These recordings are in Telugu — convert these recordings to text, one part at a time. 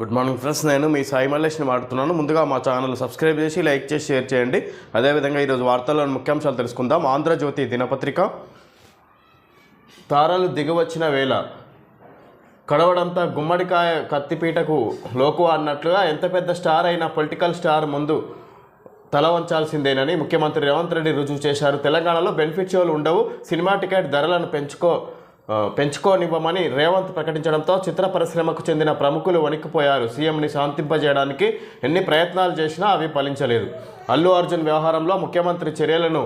గుడ్ మార్నింగ్ ఫ్రెండ్స్ నేను మీ సాయి మల్లేష్ని మాట్లాడుతున్నాను. ముందుగా మా ఛానల్ సబ్స్క్రైబ్ చేసి లైక్ చేసి షేర్ చేయండి. అదేవిధంగా ఈరోజు వార్తల్లోని ముఖ్యాంశాలు తెలుసుకుందాం. ఆంధ్రజ్యోతి దినపత్రిక. తారలు దిగవచ్చిన వేళ కడవడంతా గుమ్మడికాయ కత్తిపీటకు లోకు అన్నట్లుగా ఎంత పెద్ద స్టార్ అయినా పొలిటికల్ స్టార్ ముందు తల వంచాల్సిందేనని ముఖ్యమంత్రి రేవంత్ రెడ్డి రుజువు చేశారు. తెలంగాణలో బెనిఫిట్ షోలు ఉండవు. సినిమా టికెట్ ధరలను పెంచుకో పెంచుకోనివ్వమని రేవంత్ ప్రకటించడంతో చిత్ర పరిశ్రమకు చెందిన ప్రముఖులు వణికిపోయారు. సీఎంని శాంతింపజేయడానికి ఎన్ని ప్రయత్నాలు చేసినా అవి ఫలించలేదు. అల్లు అర్జున్ వ్యవహారంలో ముఖ్యమంత్రి చర్యలను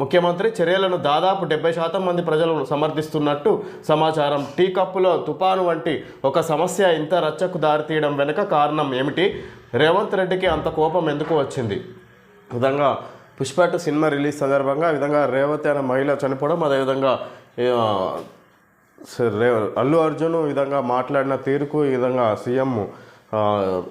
ముఖ్యమంత్రి చర్యలను దాదాపు డెబ్బై శాతం మంది ప్రజలు సమర్థిస్తున్నట్టు సమాచారం. టీ కప్పులో తుపాను వంటి ఒక సమస్య ఇంత రచ్చకు దారితీయడం వెనుక కారణం ఏమిటి? రేవంత్ రెడ్డికి అంత కోపం ఎందుకు వచ్చింది? విధంగా పుష్పట సినిమా రిలీజ్ సందర్భంగా విధంగా రేవతి అనే మహిళ చనిపోవడం అదేవిధంగా అల్లు అర్జున్ ఈ విధంగా మాట్లాడిన తీరుకు ఈ విధంగా సీఎం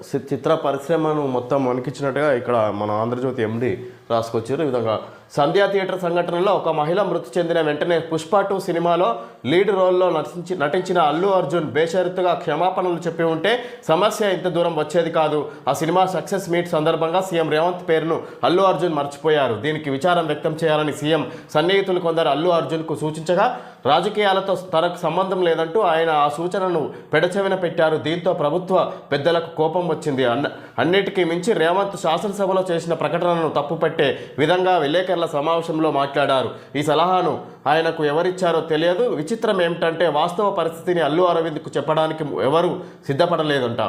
సి- చిత్ర పరిశ్రమను మొత్తం వణికించినట్టుగా ఇక్కడ మన ఆంధ్రజ్యోతి ఎండి రాసుకొచ్చారు. ఈ విధంగా సంధ్యా థియేటర్ సంఘటనలో ఒక మహిళ మృతి చెందిన వెంటనే పుష్ప టూ సినిమాలో లీడ్ రోల్లో నటించి నటించిన అల్లు అర్జున్ బేషరతుగా క్షమాపణలు చెప్పి ఉంటే సమస్య ఇంత దూరం వచ్చేది కాదు. ఆ సినిమా సక్సెస్ మీట్ సందర్భంగా సీఎం రేవంత్ పేరును అల్లు అర్జున్ మర్చిపోయారు. దీనికి విచారం వ్యక్తం చేయాలని సీఎం సన్నిహితులు కొందరు అల్లు అర్జున్కు సూచించగా రాజకీయాలతో తనకు సంబంధం లేదంటూ ఆయన ఆ సూచనను పెడచెవిన పెట్టారు. దీంతో ప్రభుత్వ పెద్దలకు కోపం వచ్చింది. అన్న అన్నిటికీ మించి రేవంత్ శాసనసభలో చేసిన ప్రకటనను తప్పుపెట్టి విధంగా విలేకరుల సమావేశంలో మాట్లాడారు. ఈ సలహాను ఆయనకు ఎవరిచ్చారో తెలియదు. విచిత్రం ఏమిటంటే వాస్తవ పరిస్థితిని అల్లు అరవింద్కు చెప్పడానికి ఎవరు సిద్ధపడలేదంట.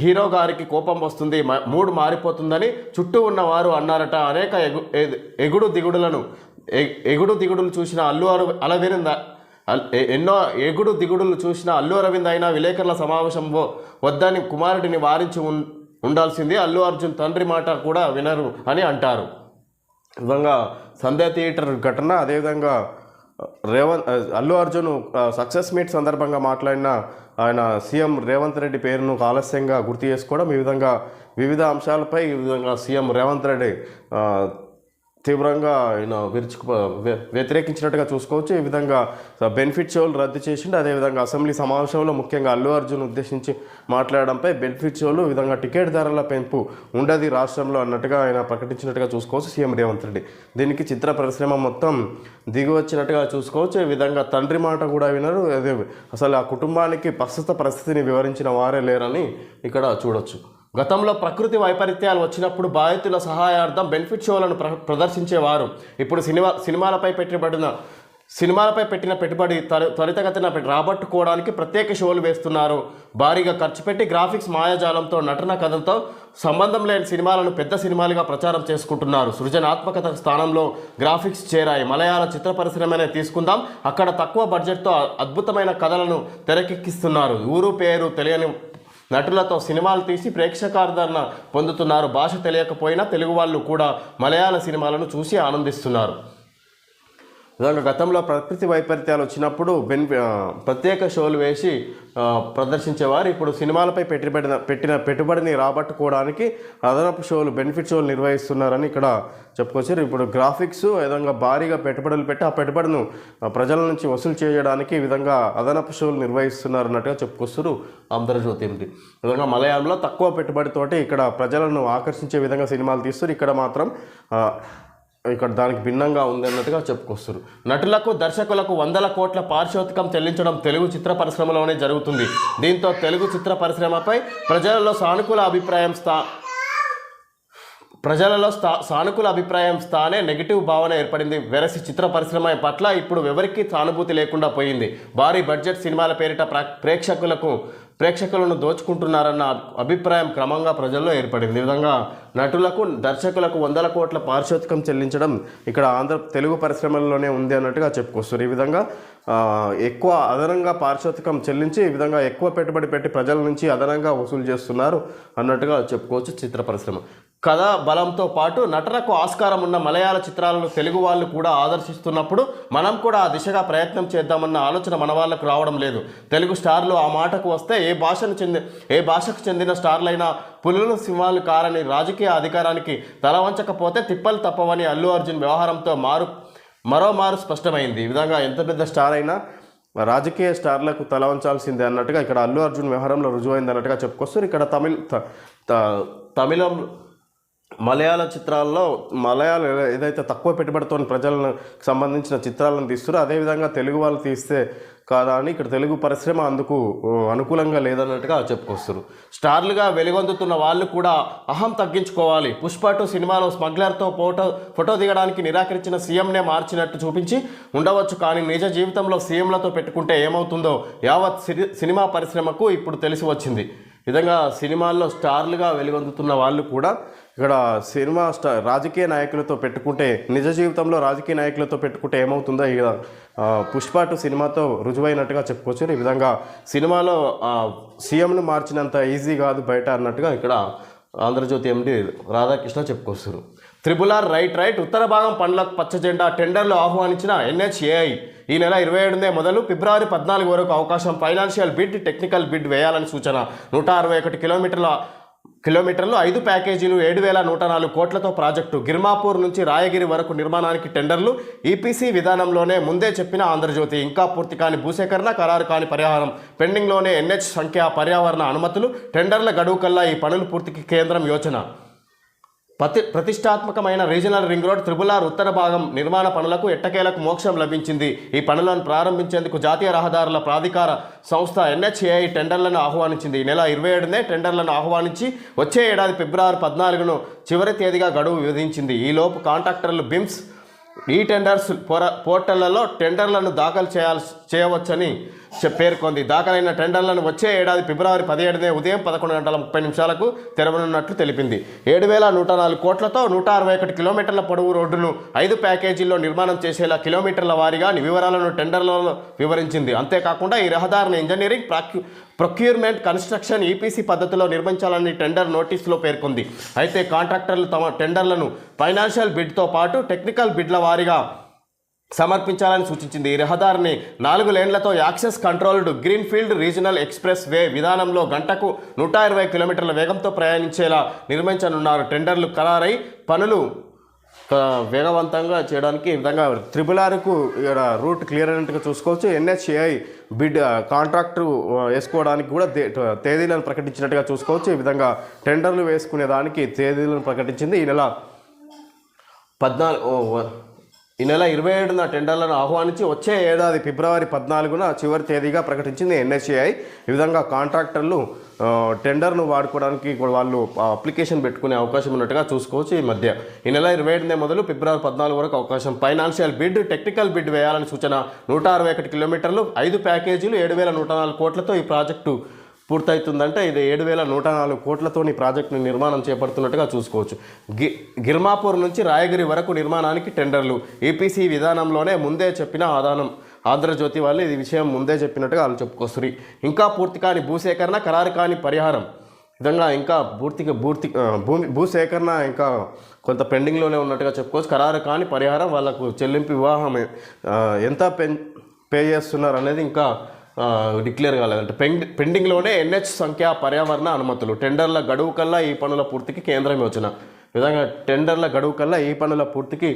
హీరో గారికి కోపం వస్తుంది మ- మూడ్ మారిపోతుందని చుట్టూ ఉన్నవారు అన్నారట. అనేక ఎగు ఎగుడు దిగుడులను ఎగుడు దిగుడులు చూసిన అల్లు అర అలవిరింద ఎన్నో ఎగుడు దిగుడులు చూసిన అల్లు అరవింద్ అయినా విలేకరుల సమావేశం వద్దని కుమారుడిని వారించి ఉండాల్సింది. అల్లు అర్జున్ తండ్రి మాట కూడా వినరు అని అంటారు. విధంగా సంధ్యా థియేటర్ ఘటన అదేవిధంగా రేవంత్ అల్లు అర్జున్ సక్సెస్ మీట్ సందర్భంగా మాట్లాడిన ఆయన సీఎం రేవంత్ రెడ్డి పేరును ఆలస్యంగా గుర్తు చేసుకోవడం ఈ విధంగా వివిధ అంశాలపై ఈ విధంగా సీఎం రేవంత్ రెడ్డి తీవ్రంగా ఆయన విరుచుకు వ్యతిరేకించినట్టుగా చూసుకోవచ్చు. ఈ విధంగా బెనిఫిట్ షోలు రద్దు చేసిండు. అదేవిధంగా అసెంబ్లీ సమావేశంలో ముఖ్యంగా అల్లు అర్జున్ ఉద్దేశించి మాట్లాడడంపై బెనిఫిట్ షోలు ఈ విధంగా టికెట్ ధరల పెంపు ఉండదు రాష్ట్రంలో అన్నట్టుగా ఆయన ప్రకటించినట్టుగా చూసుకోవచ్చు సీఎం రేవంత్ రెడ్డి. దీనికి చిత్ర పరిశ్రమ మొత్తం దిగి వచ్చినట్టుగా చూసుకోవచ్చు. ఈ విధంగా తండ్రి మాట కూడా వినరు. అదే అసలు ఆ కుటుంబానికి ప్రస్తుత పరిస్థితిని వివరించిన వారే లేరని ఇక్కడ చూడొచ్చు. గతంలో ప్రకృతి వైపరీత్యాలు వచ్చినప్పుడు బాధితుల సహాయార్థం బెనిఫిట్ షోలను ప్ర ప్రదర్శించేవారు. ఇప్పుడు సినిమా సినిమాలపై పెట్టబడిన సినిమాలపై పెట్టిన పెట్టుబడి త్వరితగతిన పెట్టి రాబట్టుకోవడానికి ప్రత్యేక షోలు వేస్తున్నారు. భారీగా ఖర్చు పెట్టి గ్రాఫిక్స్ మాయాజాలంతో నటన కథంతో సంబంధం లేని సినిమాలను పెద్ద సినిమాలుగా ప్రచారం చేసుకుంటున్నారు. సృజనాత్మకత స్థానంలో గ్రాఫిక్స్ చేరాయి. మలయాళ చిత్ర పరిశ్రమనే తీసుకుందాం. అక్కడ తక్కువ బడ్జెట్తో అద్భుతమైన కథలను తెరకెక్కిస్తున్నారు. ఊరు పేరు తెలియని నటులతో సినిమాలు తీసి ప్రేక్షకాదరణ పొందుతున్నారు. భాష తెలియకపోయినా తెలుగు వాళ్ళు కూడా మలయాళ సినిమాలను చూసి ఆనందిస్తున్నారు. విధంగా గతంలో ప్రకృతి వైపరీత్యాలు వచ్చినప్పుడు బెన్ ప్రత్యేక షోలు వేసి ప్రదర్శించేవారు ఇప్పుడు సినిమాలపై పెట్టుబడిన పెట్టిన పెట్టుబడిని రాబట్టుకోవడానికి అదనపు షోలు బెనిఫిట్ షోలు నిర్వహిస్తున్నారని ఇక్కడ చెప్పుకొచ్చారు. ఇప్పుడు గ్రాఫిక్స్ విధంగా భారీగా పెట్టుబడులు పెట్టి ఆ పెట్టుబడిను ప్రజల నుంచి వసూలు చేయడానికి విధంగా అదనపు షోలు నిర్వహిస్తున్నారు అన్నట్టుగా చెప్పుకొస్తారు ఆంధ్రజ్యోతి ఉంది విధంగా మలయాళంలో తక్కువ పెట్టుబడితోటి ఇక్కడ ప్రజలను ఆకర్షించే విధంగా సినిమాలు తీస్తారు ఇక్కడ మాత్రం ఇక్కడ దానికి భిన్నంగా ఉంది అన్నట్టుగా చెప్పుకొస్తారు. నటులకు దర్శకులకు వందల కోట్ల పారితోషికం చెల్లించడం తెలుగు చిత్ర పరిశ్రమలోనే జరుగుతుంది. దీంతో తెలుగు చిత్ర పరిశ్రమపై ప్రజలలో సానుకూల అభిప్రాయం స్థా ప్రజలలో స్థా సానుకూల అభిప్రాయం స్థానే నెగిటివ్ భావన ఏర్పడింది. వెరసి చిత్ర పరిశ్రమ పట్ల ఇప్పుడు ఎవరికీ సానుభూతి లేకుండా పోయింది. భారీ బడ్జెట్ సినిమాల పేరిట ప్రేక్షకులకు ప్రేక్షకులను దోచుకుంటున్నారన్న అభిప్రాయం క్రమంగా ప్రజల్లో ఏర్పడింది. ఈ విధంగా నటులకు దర్శకులకు వందల కోట్ల పారితోషికం చెల్లించడం ఇక్కడ ఆంధ్ర తెలుగు పరిశ్రమల్లోనే ఉంది అన్నట్టుగా చెప్పుకొస్తారు. ఈ విధంగా ఎక్కువ అదనంగా పారితోషికం చెల్లించి ఈ విధంగా ఎక్కువ పెట్టుబడి పెట్టి ప్రజల నుంచి అదనంగా వసూలు చేస్తున్నారు అన్నట్టుగా చెప్పుకోవచ్చు చిత్ర పరిశ్రమ. కథ బలంతో పాటు నటనకు ఆస్కారం ఉన్న మలయాళ చిత్రాలను తెలుగు వాళ్ళు కూడా ఆదర్శిస్తున్నప్పుడు మనం కూడా ఆ దిశగా ప్రయత్నం చేద్దామన్న ఆలోచన మన వాళ్ళకు రావడం లేదు. తెలుగు స్టార్లు ఆ మాటకు వస్తే ఏ భాషను చెంది ఏ భాషకు చెందిన స్టార్లైనా పులులు సింహాలు కారని రాజకీయ అధికారానికి తల వంచకపోతే తిప్పలు తప్పవని అల్లు అర్జున్ వ్యవహారంతో మారు మరోమారు స్పష్టమైంది. ఈ విధంగా ఎంత పెద్ద స్టార్ అయినా రాజకీయ స్టార్లకు తల వంచాల్సిందే అన్నట్టుగా ఇక్కడ అల్లు అర్జున్ వ్యవహారంలో రుజువైంది అన్నట్టుగా చెప్పుకొస్తారు. ఇక్కడ తమిళ తమిళం మలయాళ చిత్రాల్లో మలయాళ ఏదైతే తక్కువ పెట్టుబడితో ప్రజలను సంబంధించిన చిత్రాలను తీస్తారో అదేవిధంగా తెలుగు వాళ్ళు తీస్తే కాదా అని ఇక్కడ తెలుగు పరిశ్రమ అందుకు అనుకూలంగా లేదన్నట్టుగా చెప్పుకొస్తారు. స్టార్లుగా వెలుగొందుతున్న వాళ్ళు కూడా అహం తగ్గించుకోవాలి. పుష్ప టూ సినిమాలో స్మగ్లర్తో ఫోటో ఫోటో దిగడానికి నిరాకరించిన సీఎంనే మార్చినట్టు చూపించి ఉండవచ్చు కానీ నిజ జీవితంలో సీఎంలతో పెట్టుకుంటే ఏమవుతుందో యావత్ సినిమా పరిశ్రమకు ఇప్పుడు తెలిసి వచ్చింది. విధంగా సినిమాల్లో స్టార్లుగా వెలుగొందుతున్న వాళ్ళు కూడా ఇక్కడ సినిమా స్టార్ రాజకీయ నాయకులతో పెట్టుకుంటే నిజ జీవితంలో రాజకీయ నాయకులతో పెట్టుకుంటే ఏమవుతుందో ఇక ఆ, పుష్ప సినిమాతో రుజువైనట్టుగా చెప్పుకోవచ్చు. ఈ విధంగా సినిమాలో సీఎంను మార్చినంత ఈజీ కాదు బయట అన్నట్టుగా ఇక్కడ ఆంధ్రజ్యోతి ఎండి రాధాకృష్ణ చెప్పుకొస్తారు. త్రిపుల్ ఆర్ రైట్ రైట్ ఉత్తర భాగం పండ్ల పచ్చ జెండా టెండర్లు ఆహ్వానించిన ఎన్హెచ్ఏఐ. ఈ నెల ఇరవై ఏడునే మొదలు ఫిబ్రవరి పద్నాలుగు వరకు అవకాశం ఫైనాన్షియల్ బిడ్ టెక్నికల్ బిడ్ వేయాలని సూచన. నూట అరవై ఒకటి కిలోమీటర్ల కిలోమీటర్లు ఐదు ప్యాకేజీలు ఏడు వేల నూట నాలుగు కోట్లతో ప్రాజెక్టు గిర్మాపూర్ నుంచి రాయగిరి వరకు నిర్మాణానికి టెండర్లు. ఈపీసీ విధానంలోనే ముందే చెప్పిన ఆంధ్రజ్యోతి ఇంకా పూర్తి కాని భూసేకరణ ఖరారు కాని పరిహారం. పెండింగ్లోనే ఎన్హెచ్ సంఖ్య పర్యావరణ అనుమతులు టెండర్ల గడువు కల్లా ఈ పనులు పూర్తికి కేంద్రం యోచన. ప్రతి ప్రతిష్టాత్మకమైన regional ring road triple R R ఉత్తర భాగం నిర్మాణ పనులకు ఎట్టకేలకు మోక్షం లభించింది. ఈ పనులను ప్రారంభించేందుకు జాతీయ రహదారుల ప్రాధికార సంస్థ ఎన్హెచ్ఏఐ టెండర్లను ఆహ్వానించింది. ఈ నెల ఇరవై ఏడునే టెండర్లను ఆహ్వానించి వచ్చే ఏడాది ఫిబ్రవరి పద్నాలుగును చివరి తేదీగా గడువు విధించింది. ఈలోపు కాంట్రాక్టర్లు బిమ్స్ ఈ టెండర్స్ పోర్టళ్ళలో టెండర్లను దాఖలు చేయాల్సి చేయవచ్చని పేర్కొంది. దాఖలైన టెండర్లను వచ్చే ఏడాది ఫిబ్రవరి పదిహేడునే ఉదయం పదకొండు గంటల ముప్పై నిమిషాలకు తెరవనున్నట్లు తెలిపింది. ఏడు వేల నూట నాలుగు కోట్లతో నూట అరవై ఒకటి కిలోమీటర్ల పొడవు రోడ్డును ఐదు ప్యాకేజీల్లో నిర్మాణం చేసేలా కిలోమీటర్ల వారీగా వివరాలను టెండర్లలో వివరించింది. అంతేకాకుండా ఈ రహదారిని ఇంజనీరింగ్ ప్రాక్యూ ప్రొక్యూర్మెంట్ కన్స్ట్రక్షన్ ఈపీసీ పద్ధతిలో నిర్మించాలని టెండర్ నోటీసులో పేర్కొంది. అయితే కాంట్రాక్టర్లు తమ టెండర్లను ఫైనాన్షియల్ బిడ్తో పాటు టెక్నికల్ బిడ్ల వారీగా సమర్పించాలని సూచించింది. ఈ రహదారిని నాలుగు లేన్లతో access controlled greenfield regional expressway విధానంలో గంటకు నూట ఇరవై కిలోమీటర్ల వేగంతో ప్రయాణించేలా నిర్మించనున్నారు. టెండర్లు ఖరారై పనులు వేగవంతంగా చేయడానికి ఈ విధంగా త్రిబుల్ ఆర్కు ఇక్కడ రూట్ క్లియర్ అయినట్టుగా చూసుకోవచ్చు. ఎన్హెచ్ఏఐ బిడ్ కాంట్రాక్టు వేసుకోవడానికి కూడా తేదీలను ప్రకటించినట్టుగా చూసుకోవచ్చు. ఈ విధంగా టెండర్లు వేసుకునే దానికి తేదీలను ప్రకటించింది. ఈ నెల పద్నాలుగు ఈ నెల ఇరవై ఏడున టెండర్లను ఆహ్వానించి వచ్చే ఏడాది ఫిబ్రవరి పద్నాలుగున చివరి తేదీగా ప్రకటించింది ఎన్ఎస్సిఐ ఈ విధంగా కాంట్రాక్టర్లు టెండర్ను వాడుకోవడానికి వాళ్ళు అప్లికేషన్ పెట్టుకునే అవకాశం ఉన్నట్టుగా చూసుకోవచ్చు ఈ మధ్య. ఈ నెల ఇరవై ఏడునే మొదలు ఫిబ్రవరి పద్నాలుగు వరకు అవకాశం. ఫైనాన్షియల్ బిడ్ టెక్నికల్ బిడ్ వేయాలని సూచన నూట అరవై ఒకటి కిలోమీటర్లు ఐదు ప్యాకేజీలు ఏడు వేల నూట నాలుగు కోట్లతో ఈ ప్రాజెక్టు పూర్తవుతుందంటే ఇది ఏడు వేల నూట నాలుగు కోట్లతో ఈ ప్రాజెక్టును నిర్మాణం చేపడుతున్నట్టుగా చూసుకోవచ్చు. గి గిర్మాపూర్ నుంచి రాయగిరి వరకు నిర్మాణానికి టెండర్లు. ఈపీసీ విధానంలోనే ముందే చెప్పిన ఆదానం ఆంధ్రజ్యోతి వాళ్ళు ఇది విషయం ముందే చెప్పినట్టుగా వాళ్ళు చెప్పుకొస్తారు ఇంకా పూర్తి కాని భూసేకరణ ఖరారు కాని పరిహారం. విధంగా ఇంకా పూర్తిగా పూర్తి భూమి భూసేకరణ ఇంకా కొంత పెండింగ్లోనే ఉన్నట్టుగా చెప్పుకోవచ్చు. ఖరారు కాని పరిహారం వాళ్ళకు చెల్లింపు వివాహం ఎంత పెన్ పే చేస్తున్నారు అనేది ఇంకా డిక్లేర్ కాలేదంటే. పెండ్ పెండింగ్లోనే ఎన్హెచ్ సంఖ్య పర్యావరణ అనుమతులు. టెండర్ల గడువు కల్లా ఈ పనుల పూర్తికి కేంద్రం యోచన. విధంగా టెండర్ల గడువు కల్లా ఈ పనుల పూర్తికి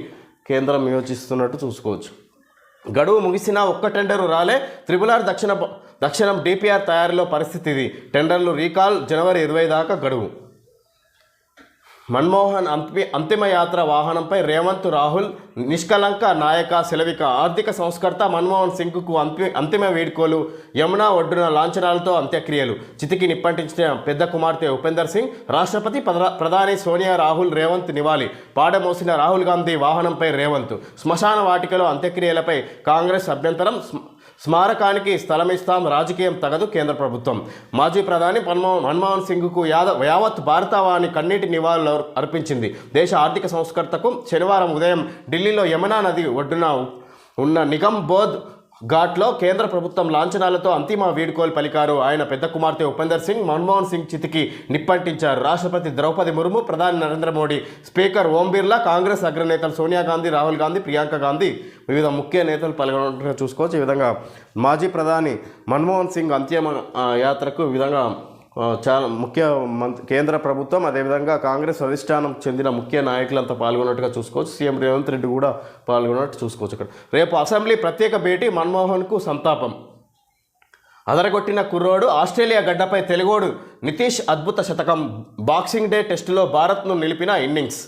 కేంద్రం యోచిస్తున్నట్టు చూసుకోవచ్చు. గడువు ముగిసినా ఒక్క టెండరు రాలే. త్రిపుల్ ఆర్ దక్షిణ దక్షిణం డిపిఆర్ తయారీలో పరిస్థితి ఇది. టెండర్లు రీకాల్ జనవరి ఇరవై దాకా గడువు. మన్మోహన్ అంతి అంతిమ యాత్ర వాహనంపై రేవంత్ రాహుల్ నిష్కలంక నాయక సెలవిక ఆర్థిక సంస్కర్త మన్మోహన్ సింగ్కు అంతి అంతిమ వేడుకోలు. యమునా ఒడ్డున లాంఛనాలతో అంత్యక్రియలు. చితికి నిప్పంటించిన పెద్ద కుమార్తె ఉపేందర్ సింగ్ రాష్ట్రపతి ప్రధా- ప్రధాని సోనియా రాహుల్ రేవంత్ నివాళి. పాడమోసిన రాహుల్ గాంధీ వాహనంపై రేవంత్. శ్మశాన వాటికలో అంత్యక్రియలపై కాంగ్రెస్ అభ్యంతరం స్మారకానికి స్మారకానికి స్థలమిస్తాం రాజకీయం తగదు కేంద్ర ప్రభుత్వం. మాజీ ప్రధాని మన్మోహన్ మన్మోహన్ సింగ్కు యాదవ్ యావత్ భారతవాణి కన్నీటి నివాళులు అర్పించింది. దేశ ఆర్థిక సంస్కర్తకు శనివారం ఉదయం ఢిల్లీలో యమునా నది ఒడ్డున ఉన్న నిగమ్ బోధ్ ఘాట్లో కేంద్ర ప్రభుత్వం లాంఛనాలతో అంతిమ వీడ్కోలు పలికారు ఆయన పెద్ద కుమార్తె ఉపేందర్ సింగ్ మన్మోహన్ సింగ్ చితికి నిప్పంటించారు. రాష్ట్రపతి ద్రౌపది ముర్ము ప్రధాని నరేంద్ర మోడీ స్పీకర్ ఓం బిర్లా కాంగ్రెస్ అగ్రనేతలు సోనియా గాంధీ రాహుల్ గాంధీ ప్రియాంక గాంధీ వివిధ ముఖ్య నేతలు పాల్గొన్నట్టుగా చూసుకోవచ్చు. ఈ విధంగా మాజీ ప్రధాని మన్మోహన్ సింగ్ అంత్యమ యాత్రకు విధంగా చాలా ముఖ్య కేంద్ర ప్రభుత్వం అదేవిధంగా కాంగ్రెస్ అధిష్టానం చెందిన ముఖ్య నాయకులంతా పాల్గొన్నట్టుగా చూసుకోవచ్చు. సీఎం రేవంత్ రెడ్డి కూడా పాల్గొన్నట్టు చూసుకోవచ్చు ఇక్కడ రేపు అసెంబ్లీ ప్రత్యేక భేటీ మన్మోహన్కు సంతాపం. అదరగొట్టిన కుర్రోడు ఆస్ట్రేలియా గడ్డపై తెలుగోడు నితీష్ అద్భుత శతకం. బాక్సింగ్ డే టెస్టులో భారత్ను నిలిపిన ఇన్నింగ్స్.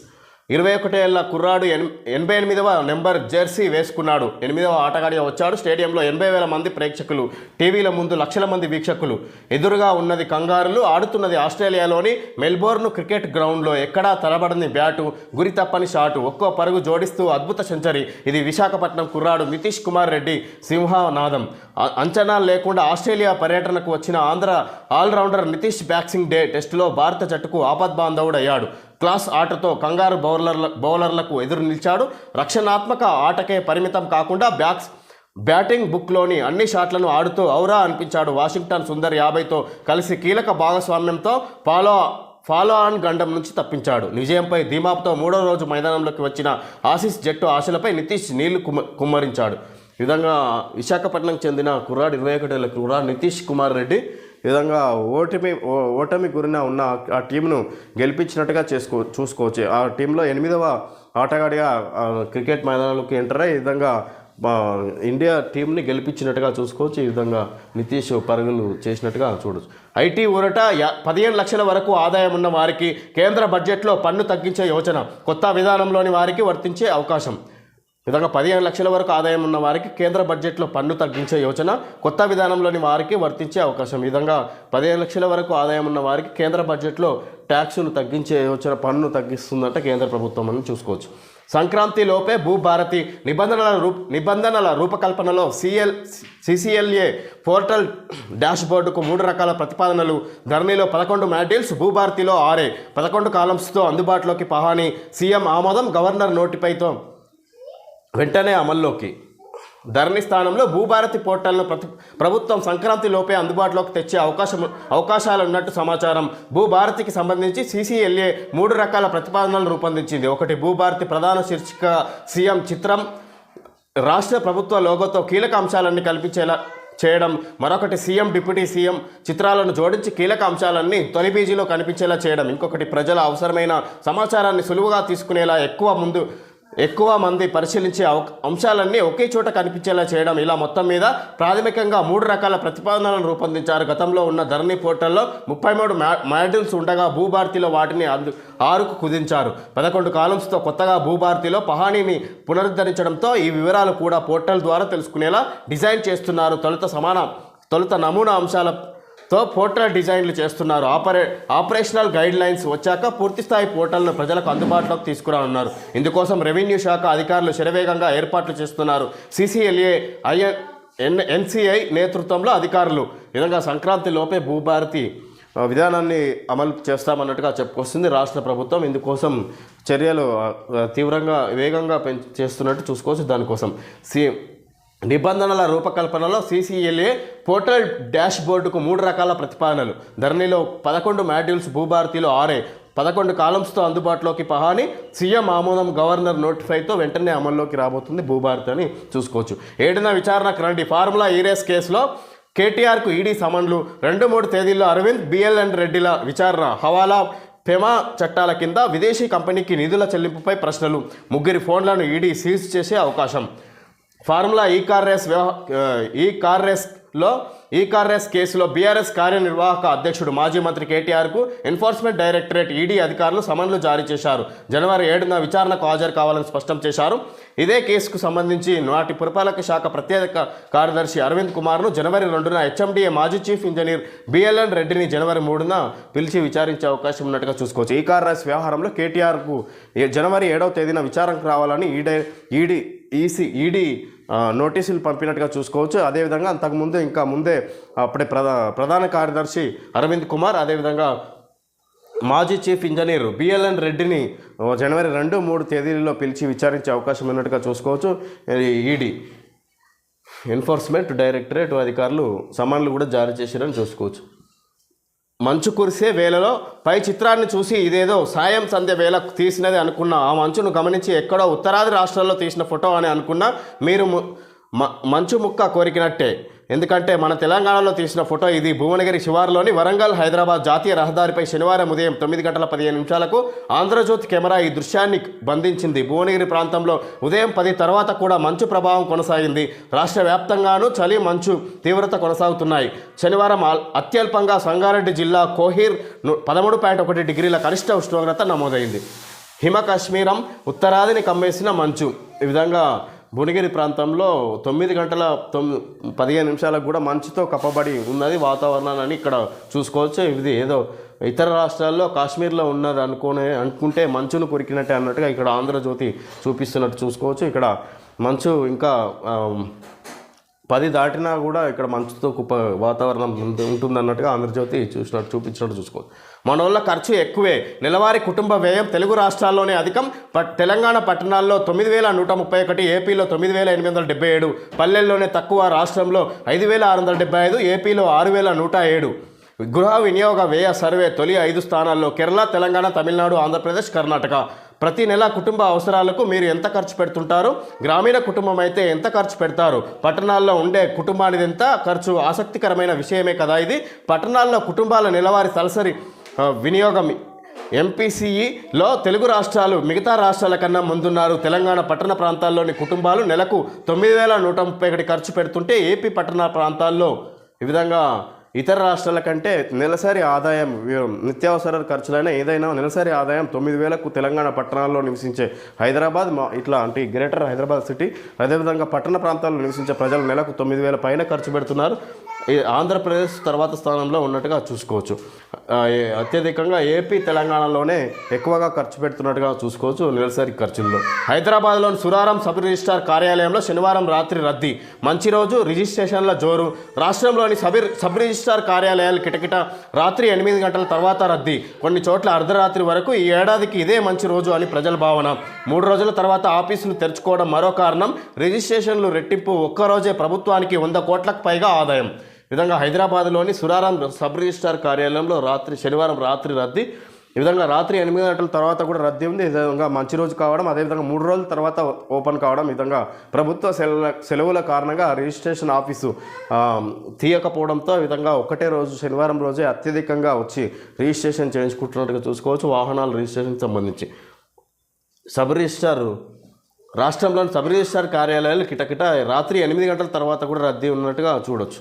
ఇరవై ఒకటేళ్ళ కుర్రాడు ఎన్ ఎనభై ఎనిమిదవ నెంబర్ జెర్సీ వేసుకున్నాడు. ఎనిమిదవ ఆటగాడిగా వచ్చాడు. స్టేడియంలో ఎనభై వేల మంది ప్రేక్షకులు టీవీల ముందు లక్షల మంది వీక్షకులు. ఎదురుగా ఉన్నది కంగారులు ఆడుతున్నది ఆస్ట్రేలియాలోని మెల్బోర్న్ క్రికెట్ గ్రౌండ్లో ఎక్కడా తలబడని బ్యాటు గురి తప్పని షాటు ఒక్కో పరుగు జోడిస్తూ అద్భుత సెంచరీ. ఇది విశాఖపట్నం కుర్రాడు నితీష్ కుమార్ రెడ్డి సింహనాదం. అంచనాలు లేకుండా ఆస్ట్రేలియా పర్యటనకు వచ్చిన Andhra allrounder Nitish Boxing Day టెస్టులో భారత జట్టుకు ఆపద్బాంధవుడయ్యాడు. క్లాస్ ఆటతో కంగారు బౌలర్ల బౌలర్లకు ఎదురు నిలిచాడు. రక్షణాత్మక ఆటకే పరిమితం కాకుండా బ్యాక్స్ బ్యాటింగ్ బుక్లోని అన్ని షాట్లను ఆడుతూ ఔరా అనిపించాడు వాషింగ్టన్ సుందర్ యాభైతో కలిసి కీలక భాగస్వామ్యంతో ఫాలో ఫాలో ఆన్ గండం నుంచి తప్పించాడు. విజయంపై ధీమాప్తో మూడో రోజు మైదానంలోకి వచ్చిన ఆశీస్ జట్టు ఆశలపై నితీష్ నీళ్ళు కుమ్మ కుమ్మరించాడు. విధంగా విశాఖపట్నం చెందిన కుర్రాడు ఇరవై ఒకటేళ్ళ కుర్రాడు నితీష్ కుమార్ రెడ్డి ఈ విధంగా ఓటమి ఓ- ఓటమి గురిన ఉన్న ఆ టీంను గెలిపించినట్టుగా చేసుకో చూసుకోవచ్చు. ఆ టీంలో ఎనిమిదవ ఆటగాడిగా క్రికెట్ మైదానంలోకి ఎంటర్ అయ్యి ఈ విధంగా ఇండియా టీంని గెలిపించినట్టుగా చూసుకోవచ్చు. ఈ విధంగా నితీష్ పరుగులు చేసినట్టుగా చూడవచ్చు ఐటీ ఊరట పదిహేను లక్షల వరకు ఆదాయం ఉన్న వారికి కేంద్ర బడ్జెట్లో పన్ను తగ్గించే యోచన కొత్త విధానంలోని వారికి వర్తించే అవకాశం. విధంగా పదిహేను లక్షల వరకు ఆదాయం ఉన్న వారికి కేంద్ర బడ్జెట్లో పన్ను తగ్గించే యోచన కొత్త విధానంలోని వారికి వర్తించే అవకాశం. ఈ విధంగా పదిహేను లక్షల వరకు ఆదాయం ఉన్న వారికి కేంద్ర బడ్జెట్లో ట్యాక్సులు తగ్గించే యోచన పన్ను తగ్గిస్తుందంట కేంద్ర ప్రభుత్వం అని చూసుకోవచ్చు. సంక్రాంతి లోపే భూభారతి నిబంధనల రూప నిబంధనల రూపకల్పనలో సిఎల్ సిసిఎల్ఏ పోర్టల్ డాష్బోర్డుకు మూడు రకాల ప్రతిపాదనలు. ధరణిలో పదకొండు మాడ్యూల్స్ భూభారతిలో ఆరే. పదకొండు కాలమ్స్తో అందుబాటులోకి పహాని సీఎం ఆమోదం గవర్నర్ నోటిఫైతో వెంటనే అమల్లోకి. ధరణి స్థానంలో భూభారతి పోర్టల్ను ప్రతి ప్రభుత్వం సంక్రాంతి లోపే అందుబాటులోకి తెచ్చే అవకాశం అవకాశాలు ఉన్నట్టు సమాచారం భూభారతికి సంబంధించి సీసీఎల్ఏ మూడు రకాల ప్రతిపాదనలు రూపొందించింది. ఒకటి భూభారతి ప్రధాన శీర్షిక సీఎం చిత్రం రాష్ట్ర ప్రభుత్వ లోగోతో కీలక అంశాలన్నీ కల్పించేలా చేయడం. మరొకటి సీఎం డిప్యూటీ సీఎం చిత్రాలను జోడించి కీలక అంశాలన్నీ తొలి పేజీలో కనిపించేలా చేయడం. ఇంకొకటి ప్రజల అవసరమైన సమాచారాన్ని సులువుగా తీసుకునేలా ఎక్కువ ముందు ఎక్కువ మంది పరిశీలించే అవ అంశాలన్నీ ఒకే చోట కనిపించేలా చేయడం ఇలా మొత్తం మీద ప్రాథమికంగా మూడు రకాల ప్రతిపాదనలను రూపొందించారు. గతంలో ఉన్న ధరణి పోర్టల్లో ముప్పై మూడు మాడ్యూల్స్ ఉండగా భూభారతిలో వాటిని అందు ఆరుకు కుదించారు. పదకొండు కాలమ్స్తో కొత్తగా భూభారతిలో పహానీని పునరుద్ధరించడంతో ఈ వివరాలు కూడా పోర్టల్ ద్వారా తెలుసుకునేలా డిజైన్ చేస్తున్నారు. తొలుత సమాన తొలుత నమూనా అంశాల తో పోర్టల్ డిజైన్లు చేస్తున్నారు. ఆపరే ఆపరేషనల్ గైడ్ లైన్స్ వచ్చాక పూర్తిస్థాయి పోర్టల్ను ప్రజలకు అందుబాటులోకి తీసుకురానున్నారు. ఇందుకోసం రెవెన్యూ శాఖ అధికారులు శరవేగంగా ఏర్పాట్లు చేస్తున్నారు. సిసిఎల్ఏ ఐఎన్ ఎన్ ఎన్సిఐ నేతృత్వంలో అధికారులు. విధంగా సంక్రాంతి లోపే భూభారతి విధానాన్ని అమలు చేస్తామన్నట్టుగా చెప్పుకొస్తుంది రాష్ట్ర ప్రభుత్వం. ఇందుకోసం చర్యలు తీవ్రంగా వేగంగా పెంచ్ చేస్తున్నట్టు చూసుకోవచ్చు. దానికోసం సి నిబంధనల రూపకల్పనలో సీసీఎల్ఏ పోర్టల్ డాష్ బోర్డుకు మూడు రకాల ప్రతిపాదనలు. ధరణిలో పదకొండు మాడ్యూల్స్ భూభారతిలో ఆరే పదకొండు కాలమ్స్తో అందుబాటులోకి పహాని సీఎం ఆమోదం గవర్నర్ నోటిఫైతో వెంటనే అమల్లోకి రాబోతుంది భూభారతి అని చూసుకోవచ్చు. ఏడున విచారణకు రండి. ఫార్ములా ఈరేస్ కేసులో కేటీఆర్కు ఈడీ సమన్లు. రెండు మూడు తేదీల్లో అరవింద్ బిఎల్ఎన్ రెడ్డిల విచారణ. హవాలా పెమా చట్టాల కింద విదేశీ కంపెనీకి నిధుల చెల్లింపుపై ప్రశ్నలు. ముగ్గురి ఫోన్లను ఈడీ సీజ్ చేసే అవకాశం. ఫార్ములా ఈ కార్ రేస్ వ్యవహ ఈ కార్ రేస్లో ఈ కార్ రేస్ కేసులో బీఆర్ఎస్ కార్యనిర్వాహక అధ్యక్షుడు మాజీ మంత్రి కేటీఆర్కు ఎన్ఫోర్స్మెంట్ డైరెక్టరేట్ ఈడీ అధికారులు సమన్లు జారీ చేశారు. జనవరి ఏడున విచారణకు హాజరు కావాలని స్పష్టం చేశారు. ఇదే కేసుకు సంబంధించి నాటి పురపాలక శాఖ ప్రత్యేక కార్యదర్శి అరవింద్ కుమార్ను జనవరి రెండున హెచ్ఎండిఏ మాజీ చీఫ్ ఇంజనీర్ బిఎల్ఎన్ రెడ్డిని జనవరి మూడున పిలిచి విచారించే అవకాశం ఉన్నట్టుగా చూసుకోవచ్చు. ఈ కార్ రేస్ వ్యవహారంలో కేటీఆర్కు జనవరి ఏడవ తేదీన విచారణకు రావాలని ఈడీ ఈడీ ఈసీ ఈడీ నోటీసులు పంపినట్టుగా చూసుకోవచ్చు. అదేవిధంగా అంతకుముందు ఇంకా ముందే అప్పుడే ప్రధా ప్రధాన కార్యదర్శి అరవింద్ కుమార్ అదేవిధంగా మాజీ చీఫ్ ఇంజనీర్ బిఎల్ఎన్ రెడ్డిని జనవరి రెండు మూడు తేదీలలో పిలిచి విచారించే అవకాశం ఉన్నట్టుగా చూసుకోవచ్చు. ఈడీ ఎన్ఫోర్స్మెంట్ డైరెక్టరేట్ అధికారులు సమన్లు కూడా జారీ చేశారని చూసుకోవచ్చు. మంచు కురిసే వేళలో పై చిత్రాన్ని చూసి ఇదేదో సాయం సంధ్య వేళ తీసినది అనుకున్న. ఆ మంచును గమనించి ఎక్కడో ఉత్తరాది రాష్ట్రాల్లో తీసిన ఫోటో అని అనుకున్న. మీరు మ మంచు ముక్క కోరికినట్టే. ఎందుకంటే మన తెలంగాణలో తీసిన ఫోటో ఇది. భువనగిరి శివారులోని వరంగల్ హైదరాబాద్ జాతీయ రహదారిపై శనివారం ఉదయం తొమ్మిది గంటల పదిహేను నిమిషాలకు ఆంధ్రజ్యోతి కెమెరా ఈ దృశ్యాన్ని బంధించింది. భువనగిరి ప్రాంతంలో ఉదయం పది తర్వాత కూడా మంచు ప్రభావం కొనసాగింది. రాష్ట్ర వ్యాప్తంగానూ చలి మంచు తీవ్రత కొనసాగుతున్నాయి. శనివారం అత్యల్పంగా సంగారెడ్డి జిల్లా కోహీర్ ను- పదమూడు పాయింట్ ఒకటి డిగ్రీల కనిష్ట ఉష్ణోగ్రత నమోదైంది. హిమ కాశ్మీరం ఉత్తరాదిని కమ్మేసిన మంచు. ఈ విధంగా భువనగిరి ప్రాంతంలో తొమ్మిది గంటల తొమ్మిది పదిహేను నిమిషాలకు కూడా మంచుతో కప్పబడి ఉన్నది వాతావరణాన్ని ఇక్కడ చూసుకోవచ్చు. ఇది ఏదో ఇతర రాష్ట్రాల్లో కాశ్మీర్లో ఉన్నది అనుకునే అనుకుంటే మంచును కొరికినట్టే అన్నట్టుగా ఇక్కడ ఆంధ్రజ్యోతి చూపిస్తున్నట్టు చూసుకోవచ్చు. ఇక్కడ మంచు ఇంకా పది దాటినా కూడా ఇక్కడ మంచుతో కుప్ప వాతావరణం ఉంటుంది అన్నట్టుగా ఆంధ్రజ్యోతి చూసినట్టు చూపించినట్టు చూసుకోవచ్చు మన వల్ల ఖర్చు ఎక్కువే. నెలవారీ కుటుంబ వ్యయం తెలుగు రాష్ట్రాల్లోనే అధికం. పట్ తెలంగాణ పట్టణాల్లో తొమ్మిది వేల నూట ముప్పై ఒకటి ఏపీలో తొమ్మిది వేల ఎనిమిది వందల డెబ్బై ఏడు పల్లెల్లోనే తక్కువ రాష్ట్రంలో ఐదు వేల ఆరు వందల డెబ్బై ఐదు ఏపీలో ఆరు వేల నూట ఏడు. గృహ వినియోగ వ్యయ సర్వే తొలి ఐదు స్థానాల్లో కేరళ తెలంగాణ తమిళనాడు ఆంధ్రప్రదేశ్ కర్ణాటక. ప్రతి నెల కుటుంబ అవసరాలకు మీరు ఎంత ఖర్చు పెడుతుంటారు? గ్రామీణ కుటుంబం అయితే ఎంత ఖర్చు పెడతారు? పట్టణాల్లో ఉండే కుటుంబానికి ఎంత ఖర్చు? ఆసక్తికరమైన విషయమే కదా ఇది. పట్టణాల్లో కుటుంబాల నెలవారీ తలసరి వినియోగం ఎంపీసీఈలో తెలుగు రాష్ట్రాలు మిగతా రాష్ట్రాల కన్నా ముందున్నారు. తెలంగాణ పట్టణ ప్రాంతాల్లోని కుటుంబాలు నెలకు తొమ్మిది వేల నూట ముప్పై ఒకటి ఖర్చు పెడుతుంటే ఏపీ పట్టణ ప్రాంతాల్లో ఈ విధంగా ఇతర రాష్ట్రాల కంటే నెలసరి ఆదాయం నిత్యావసర ఖర్చులైన ఏదైనా నెలసరి ఆదాయం తొమ్మిది వేలకు తెలంగాణ పట్టణాల్లో నివసించే హైదరాబాద్ మా ఇట్లా అంటే గ్రేటర్ హైదరాబాద్ సిటీ అదేవిధంగా పట్టణ ప్రాంతాల్లో నివసించే ప్రజలు నెలకు తొమ్మిది వేల పైన ఖర్చు పెడుతున్నారు. ఆంధ్రప్రదేశ్ తర్వాత స్థానంలో ఉన్నట్టుగా చూసుకోవచ్చు. అత్యధికంగా ఏపీ తెలంగాణలోనే ఎక్కువగా ఖర్చు పెడుతున్నట్టుగా చూసుకోవచ్చు నెలసరి ఖర్చుల్లో. హైదరాబాద్లోని సురారం సబ్ రిజిస్ట్రార్ కార్యాలయంలో శనివారం రాత్రి రద్దీ. మంచి రోజు రిజిస్ట్రేషన్ల జోరు. రాష్ట్రంలోని సబ్ సబ్ రిజిస్ట్రార్ కార్యాలయాలు కిటకిట రాత్రి ఎనిమిది గంటల తర్వాత రద్దీ. కొన్ని చోట్ల అర్ధరాత్రి వరకు ఈ ఏడాదికి ఇదే మంచి రోజు అని ప్రజల భావన. మూడు రోజుల తర్వాత ఆఫీసులు తెరుచుకోవడం మరో కారణం రిజిస్ట్రేషన్లు రెట్టింపు ఒక్కరోజే ప్రభుత్వానికి వంద కోట్లకు పైగా ఆదాయం. విధంగా హైదరాబాద్లోని సురారం సబ్ రిజిస్ట్రార్ కార్యాలయంలో రాత్రి శనివారం రాత్రి రద్దీ ఈ విధంగా రాత్రి ఎనిమిది గంటల తర్వాత కూడా రద్దీ ఉంది. ఈ విధంగా మంచి రోజు కావడం అదేవిధంగా మూడు రోజుల తర్వాత ఓపెన్ కావడం ఈ విధంగా ప్రభుత్వ సెలవుల సెలవుల కారణంగా రిజిస్ట్రేషన్ ఆఫీసు తీయకపోవడంతో ఈ విధంగా ఒకటే రోజు శనివారం రోజే అత్యధికంగా వచ్చి రిజిస్ట్రేషన్ చేయించుకుంటున్నట్టుగా చూసుకోవచ్చు. వాహనాల రిజిస్ట్రేషన్కి సంబంధించి సబ్ రిజిస్ట్రార్ రాష్ట్రంలోని సబ్ రిజిస్ట్రార్ కార్యాలయాలు కిటకిట రాత్రి ఎనిమిది గంటల తర్వాత కూడా రద్దీ ఉన్నట్టుగా చూడొచ్చు.